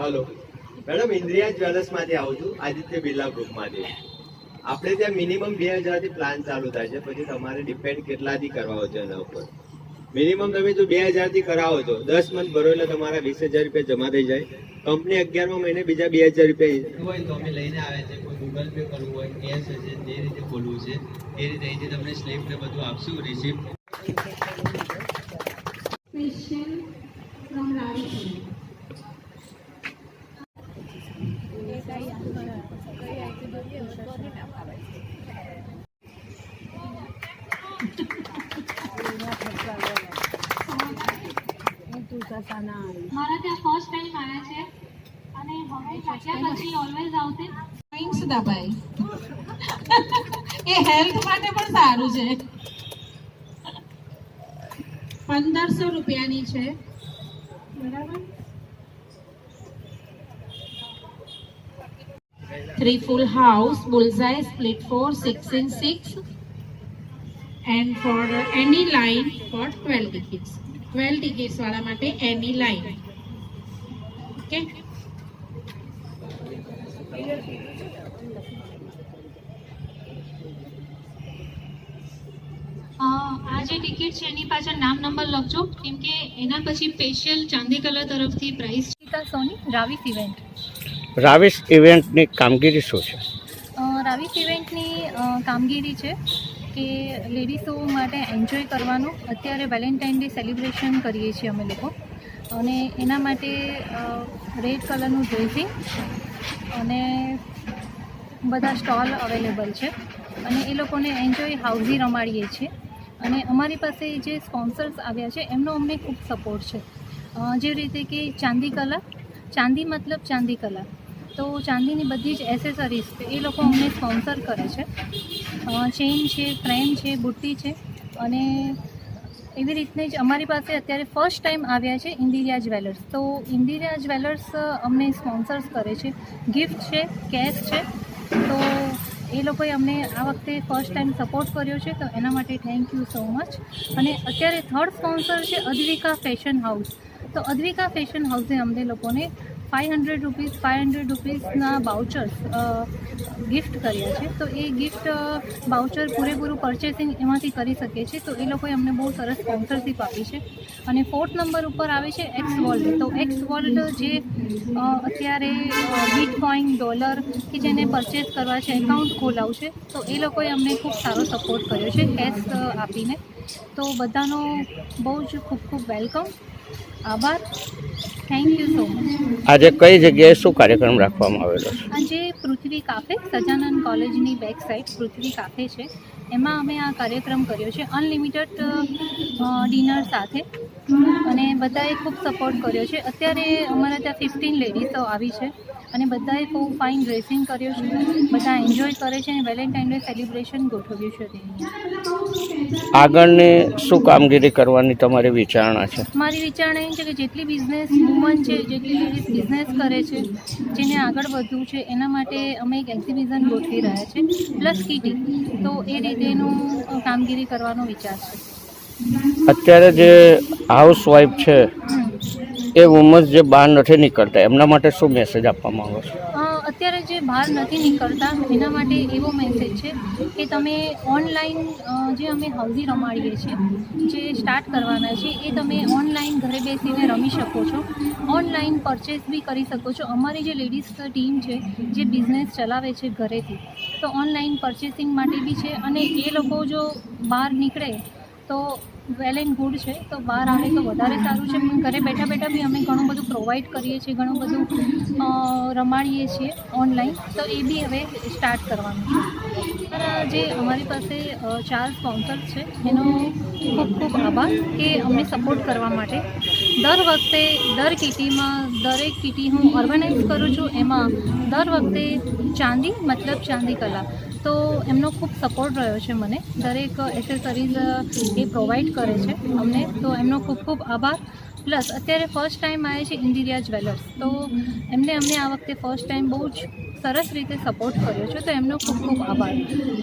Hello. Madam, Indriya જ્વેલર્સમાંથી આવું છું. આદિત્ય બિરલા ગ્રુપમાંથી. આપણે ત્યાં મિનિમમ બે હજારથી પ્લાન ચાલુ થાય છે. પછી તમારે ડિપેન્ડ કેટલાથી કરવા છે એના ઉપર. મિનિમમ તમે જો બે હજારથી કરાવો છો દસ મંથ ભરો એટલે તમારા વીસ હજાર રૂપિયા જમા થઈ જાય. કંપની અગિયારમાં મહિને બીજા બે હજાર રૂપિયા હોય તો અમે લઈને આવે છે, કોઈ ગૂગલ પે કરવું હોય કેશ હશે, જે રીતે ખોલવું છે, એ રીતે અહીંથી તમને સ્લીપ ને બધું આપશું રિસિપ્ટ મારા ત્યાં ફર્સ્ટ ટાઈમ આવ્યા છે. અને હવે જાગ્યા પછી ઓલવેઝ આવશે થેન્ક્સ દાભાઈ એ હેલ્થ માટે પણ સારું છે. પંદરસો રૂપિયાની છે. Three full house બુલઝાઈ split four six in six and for any line for 12 tickets 12 tickets વાળા માટે એની લાઈન. ઓકે? આ જે ટિકિટ છે એની પાછળ નામ નંબર લખજો કેમ કે એના પછી સ્પેશિયલ ચાંદી કલર તરફથી પ્રાઇસ ગીતા સોની રાવીસ ઇવેન્ટ રાવીસ ઇવેન્ટની કામગીરી શું છે? રાવીસ ઇવેન્ટની કામગીરી છે. કે લેડીઝો માટે એન્જોય કરવાનું અત્યારે વેલેન્ટાઇન ડે સેલિબ્રેશન કરીએ છીએ અમે લોકો. અને એના માટે રેડ કલરનું ડ્રેસિંગ અને બધા સ્ટોલ અવેલેબલ છે. અને એ લોકોને એન્જોય હાઉઝી રમાડીએ છીએ. અને અમારી પાસે જે સ્પોન્સર્સ આવ્યા છે, એમનો અમને ખૂબ સપોર્ટ છે. જે રીતે કે ચાંદી કલા, ચાંદી મતલબ ચાંદી કલા. તો ચાંદીની બધી જ એસેસરીઝ એ લોકો અમને સ્પોન્સર કરે છે. ચેઇન છે ફ્રેમ છે, બુટ્ટી છે અને એવી રીતને જ અમારી પાસે અત્યારે ફર્સ્ટ ટાઈમ આવ્યા છે ઇન્દિરા જ્વેલર્સ. તો ઇન્દિરા જ્વેલર્સ અમને સ્પોન્સર્સ કરે છે. ગિફ્ટ છે કેશ છે. તો એ લોકોએ અમને આ વખતે ફર્સ્ટ ટાઈમ સપોર્ટ કર્યો છે. તો એના માટે થેન્ક યુ સો મચ અને અત્યારે થર્ડ સ્પોન્સર છે અદ્વિકા ફેશન હાઉસ તો અદ્વિકા ફેશન હાઉસે અમને લોકોને five hundred rupees five hundred રૂપીઝના vouchers gift કર્યા છે. તો એ ગિફ્ટ બાઉચર પૂરેપૂરું પરચેસિંગ એમાંથી કરી શકીએ છીએ તો એ લોકોએ અમને બહુ સરસ સ્પોન્સરશીપ આપી છે. અને ફોર્થ નંબર ઉપર આવે છે એક્સ વર્લ્ડ તો એક્સ વર્લ્ડ જે અત્યારે બિટકોઈન ડોલર કે જેને પરચેસ કરવા છે એકાઉન્ટ ખોલાવું છે તો એ લોકોએ અમને ખૂબ સારો સપોર્ટ કર્યો છે કેશ આપીને. તો બધાનો બહુ જ ખૂબ ખૂબ વેલકમ આભાર. થેન્ક યુ સો મચ આજે કઈ જગ્યાએ શું કાર્યક્રમ રાખવામાં આવેલો છે? આજે પૃથ્વી કાફે સજાનંદ કોલેજની બેક સાઈડ પૃથ્વી કાફે છે. એમાં અમે આ કાર્યક્રમ કર્યો છે. અનલિમિટેડ ડિનર સાથે. અને બધાએ ખૂબ સપોર્ટ કર્યો છે. અત્યારે અમારા ત્યાં ફિફ્ટીન લેડીઝો આવી છે અને બધાએ બહુ ફાઇન ડ્રેસિંગ કર્યો છે. બધા એન્જોય કરે છે અને વેલેન્ટાઇન ડે સેલિબ્રેશન ગોઠવ્યું છે આગળને શું કામગીરી કરવાની તમારી વિચારણા છે? મારી વિચારણા એ છે કે જેટલી બિઝનેસ વુમન છે જેટલી લેડીઝ બિઝનેસ કરે છે જેને આગળ વધવું છે એના માટે અમે એક એક્ઝિબિશન ગોઠવી રહ્યા છે પ્લસ કીટી તો એ રીતેનું કામગીરી કરવાનો વિચાર છે. અત્યારે જે હાઉસવાઈફ છે, એ વુમન્સ જે બહાર નથી નીકળતા, એમના માટે શું મેસેજ આપવા માંગો છો? અત્યારે જે બહાર નથી નીકળતા, એના માટે એવો મેસેજ છે કે તમે ઓનલાઈન જે અમે હલ્દી રમાડીએ છીએ, જે સ્ટાર્ટ કરવાના છે, એ તમે ઓનલાઈન ઘરે બેસીને રમી શકો છો. ઓનલાઈન પરચેસ બી કરી શકો છો. અમારી જે લેડીઝ ટીમ છે, જે બિઝનેસ ચલાવે છે ઘરેથી, તો ઓનલાઈન પરચેસિંગ માટે બી છે. અને એ લોકો જો બહાર નીકળે તો વેલ એન્ડ ગુડ છે. તો બહાર આવે તો વધારે સારું છે. ઘરે બેઠા બેઠા બી અમે ઘણું બધું પ્રોવાઈડ કરીએ છીએ, ઘણું બધું રમાડીએ છીએ ઓનલાઈન તો એ બી હવે સ્ટાર્ટ કરવાનું જે અમારી પાસે ચાર સ્પોન્સર્સ છે, એનો ખૂબ ખૂબ આભાર કે અમને સપોર્ટ કરવા માટે. દર વખતે દર કીટીમાં દરેક કીટી હું ઓર્ગેનાઇઝ કરું છું, એમાં દર વખતે ચાંદી, મતલબ ચાંદી કલા. તો એમનો ખૂબ સપોર્ટ રહ્યો છે મને. દરેક એસેસરીઝ એ પ્રોવાઈડ કરે છે અમને. તો એમનો ખૂબ ખૂબ આભાર. પ્લસ અત્યારે ફર્સ્ટ ટાઈમ આવે છે ઇન્દિરિયા જ્વેલર્સ. તો એમને, અમને આ વખતે ફર્સ્ટ ટાઈમ બહુ જ સરસ રીતે સપોર્ટ કર્યો છે, તો એમનો ખૂબ ખૂબ આભાર.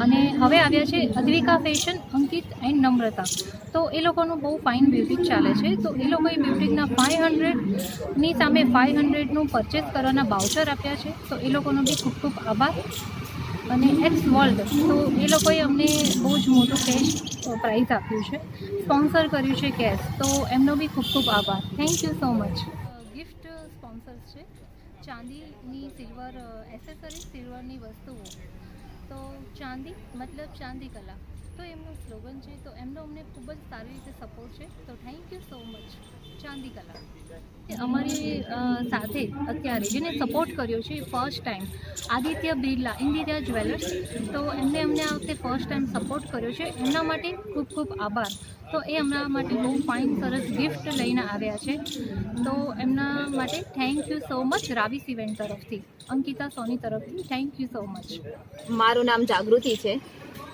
અને હવે આવ્યા છે અદ્વિકા ફેશન અંકિત એન્ડ નમ્રતા. તો એ લોકોનું બહુ ફાઇન બ્યુટિક ચાલે છે. તો એ લોકોએ બ્યુટિકના ફાઇવ હંડ્રેડની સામે ફાઇવ હંડ્રેડનું પરચેસ કરવાના બાઉચર આપ્યા છે. તો એ લોકોનો બી ખૂબ ખૂબ આભાર. અને એક્સ વર્લ્ડ તો એ લોકોએ અમને બહુ જ મોટું કેશ પ્રાઇઝ આપ્યું છે. સ્પોન્સર કર્યું છે કેશ તો એમનો બી ખૂબ ખૂબ આભાર. Thank you so much gift sponsors છે. ચાંદીની સિલ્વર એસેસરી સિલ્વરની વસ્તુઓ. તો ચાંદી મતલબ ચાંદી કલા. તો એમનું સ્લોગન છે, તો એમનો અમને ખૂબ જ સારી રીતે સપોર્ટ છે. તો થેન્ક યુ સો મચ ચાંદી કલા. અમારી સાથે અત્યારે જેને સપોર્ટ કર્યો છે first time Aditya Birla, Indira jewellers તો એમને અમને આ વખતે ફર્સ્ટ ટાઈમ સપોર્ટ કર્યો છે. એમના માટે ખૂબ ખૂબ આભાર. તો એ એમના માટે બહુ ફાઇન સરસ ગિફ્ટ લઈને આવ્યા છે. તો એમના માટે thank you so much Ravis event તરફથી, અંકિતા સોની તરફથી. થેન્ક યુ સો મચ મારું નામ જાગૃતિ છે.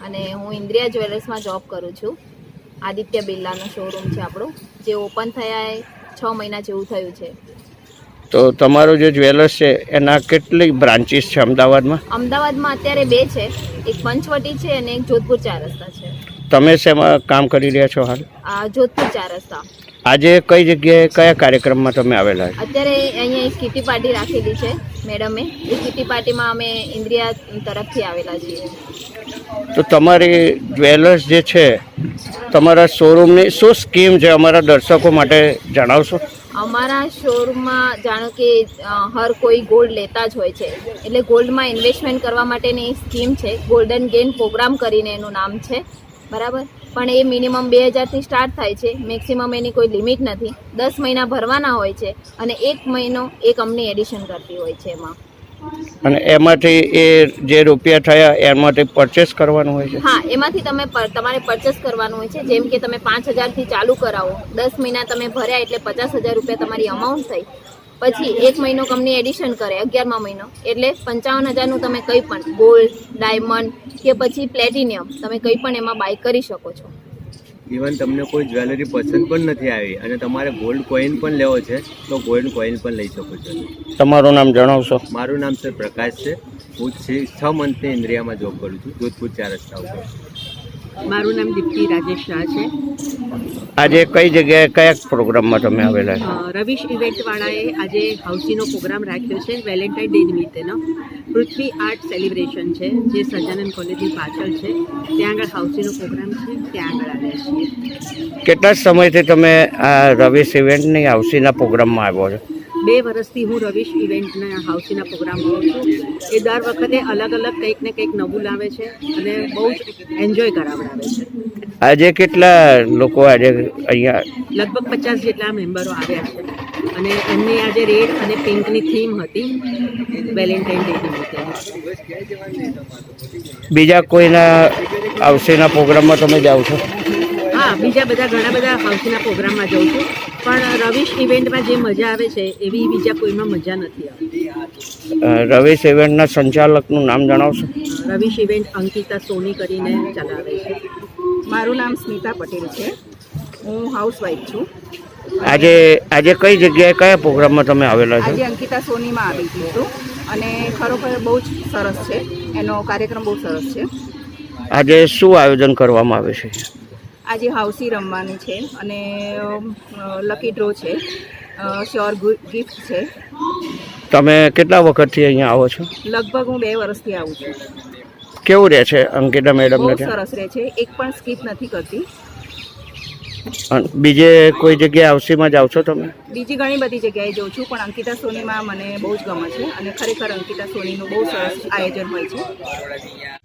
અને હું ઇન્દ્રિયા જ્વેલર્સમાં જોબ કરું છું. આદિત્ય બિરલાનો શોરૂમ છે આપણો જે ઓપન થયા એ છ મહિના જેવું થયું છે. તો તમારો જે જ્વેલર્સ છે એના કેટલી બ્રાન્ચીસ છે અમદાવાદમાં? અમદાવાદમાં અત્યારે બે છે એક પંચવટી છે અને એક જોધપુર ચાર રસ્તા છે. તમે શેમાં કામ કરી રહ્યા છો હાલ? આ જોધપુર ચાર રસ્તા. આજે કઈ જગ્યાએ કયા કાર્યક્રમમાં તમે આવેલા? છો અત્યારે અહીંયા એક કીટી પાર્ટી રાખેલી છે મેડમે. એ કીટી પાર્ટીમાં અમે ઇન્દ્રિયા તરફથી આવેલા છીએ. તો તમારી જ્વેલર્સ જે છે તમારા શોરૂમની શું સ્કીમ છે અમારા દર્શકો માટે જણાવશો? અમારા શોરૂમમાં જાણો કે હર કોઈ ગોલ્ડ લેતા જ હોય છે. એટલે ગોલ્ડમાં ઇન્વેસ્ટમેન્ટ કરવા માટેની સ્કીમ છે. ગોલ્ડન ગેન પ્રોગ્રામ કરીને એનું નામ છે. બરાબર? પણ એ મિનિમમ બે હજારથી સ્ટાર્ટ થાય છે. મેક્સિમમ એની કોઈ લિમિટ નથી. દસ મહિના ભરવાના હોય છે અને એક મહિનો એ કંપની એડિશન કરતી હોય છે એમાં. અને એમાંથી એ જે રૂપિયા થયા એમાંથી પરચેસ કરવાનું હોય છે? હા એમાંથી તમે તમારે પરચેસ કરવાનું હોય છે. જેમ કે તમે પાંચ હજારથી ચાલુ કરાવો. દસ મહિના તમે ભર્યા એટલે પચાસ હજાર રૂપિયા તમારી અમાઉન્ટ થઈ. પછી એક મહિનો કંપની એડિશન કરે અગિયારમા મહિનો. એટલે પંચાવન હજારનું તમે કંઈ પણ ગોલ્ડ ડાયમંડ કે પછી પ્લેટિનિયમ તમે કંઈ પણ એમાં બાય કરી શકો છો. ઇવન તમને કોઈ જ્વેલરી પસંદ પણ નથી આવી અને તમારે ગોલ્ડ કોઈન પણ લેવો છે તો ગોલ્ડ કોઈન પણ લઈ શકો છો. તમારું નામ જણાવશો? મારું નામ સર પ્રકાશ છે. હું છ મંથની ઇન્દ્રિયામાં જોબ કરું છું જોધપુર ચાર રસ્તા ઉપર. મારું નામ દીપ્તિ રાજેશ શાહ છે. આજે કઈ જગ્યાએ કયા પ્રોગ્રામમાં તમે આવેલા રવિશ ઇવેન્ટવાળાએ આજે હાઉસીનો પ્રોગ્રામ રાખ્યો છે વેલેન્ટાઇન ડે નિમિત્તેનો પૃથ્વી આર્ટ સેલિબ્રેશન છે જે સજાનંદ કોલેજની પાછળ છે. ત્યાં આગળ હાઉસીનો પ્રોગ્રામ છે ત્યાં આગળ આવ્યા છીએ. કેટલા સમયથી તમે આ રવિશ ઇવેન્ટની હાઉસીના પ્રોગ્રામમાં આવ્યો છો? બે વર્ષથી હું રવિશ ઇવેન્ટના હાઉસીના પ્રોગ્રામ કરું છું. એ દર વખતે અલગ અલગ કંઈક ને કંઈક નવું લાવે છે અને બહુ જ એન્જોય કરાવડાવે છે. આજે કેટલા લોકો આજે અહીંયા લગભગ પચાસ જેટલા મેમ્બરો આવ્યા છે. અને એમની આજે રેડ અને પિંકની થીમ હતી વેલેન્ટાઇન ડે નિમિત્તે બીજા કોઈના હાઉસીના પ્રોગ્રામમાં તમે જાઓ છો? હા બીજા બધા ઘણા બધા હાઉસીના પ્રોગ્રામમાં જાઉં છું. પણ રવિશ ઇવેન્ટમાં જે મજા આવે છે એવી બીજા કોઈમાં મજા નથી આવતી. રવિશ ઇવેન્ટના સંચાલકનું નામ જણાવશો? રવિશ ઇવેન્ટ અંકિતા સોની કરીને ચલાવે છે. મારું નામ સ્મિતા પટેલ છે. હું હાઉસવાઈફ છું. આજે આજે કઈ જગ્યાએ કયા પ્રોગ્રામમાં તમે આવેલા છો? આજે અંકિતા સોનીમાં આવી છું. અને ખરેખર બહુ જ સરસ છે. એનો કાર્યક્રમ બહુ સરસ છે. આજે શું આયોજન કરવામાં આવે છે? આજે હાઉસી રમવાની છે અને લકી ડ્રો છે. શ્યોર ગિફ્ટ છે. તમે કેટલા વખતથી અહીંયા આવો છો? લગભગ હું બે વર્ષથી આવું છું. કેવું રહે છે અંકિતા મેડમ સરસ રહે છે. એક પણ સ્કીપ નથી કરતી. બીજે કોઈ જગ્યાએ આવસીમાં જાઓ છો તમે? બીજી ઘણી બધી જગ્યાએ જઉં છું પણ અંકિતા સોનીમાં મને બહુ જ ગમે છે અને ખરેખર અંકિતા સોનીનું બહુ સરસ આયોજન હોય છે.